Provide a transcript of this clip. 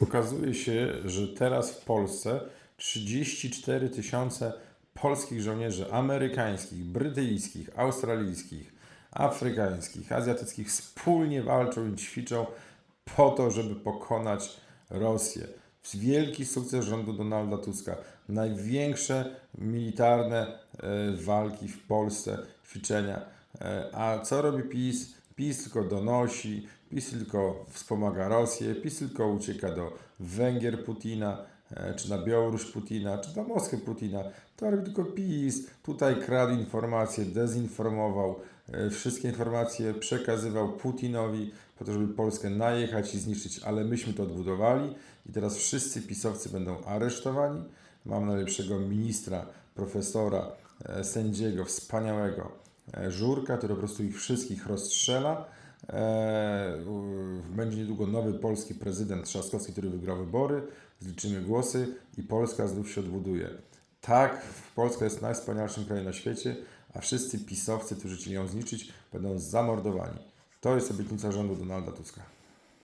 Okazuje się, że teraz w Polsce 34 tysiące polskich żołnierzy amerykańskich, brytyjskich, australijskich, afrykańskich, azjatyckich wspólnie walczą i ćwiczą po to, żeby pokonać Rosję. Wielki sukces rządu Donalda Tuska. Największe militarne e, walki w Polsce, ćwiczenia. E, a co robi PiS? PiS tylko donosi, PiS tylko wspomaga Rosję, PiS tylko ucieka do Węgier Putina, e, czy na Białoruś Putina, czy na Moskwę Putina. To robi tylko PiS. Tutaj kradł informacje, dezinformował, e, wszystkie informacje przekazywał Putinowi po to, żeby Polskę najechać i zniszczyć, ale myśmy to odbudowali i teraz wszyscy pisowcy będą aresztowani. Mam najlepszego ministra, profesora, e, sędziego, wspaniałego Żurka, który po prostu ich wszystkich rozstrzela. E, Będzie niedługo nowy polski prezydent Trzaskowski, który wygrał wybory. Zliczymy głosy i Polska znów się odbuduje. Tak, Polska jest najwspanialszym krajem na świecie, a wszyscy pisowcy, którzy chcieli ją zniszczyć, będą zamordowani. To jest obietnica rządu Donalda Tuska.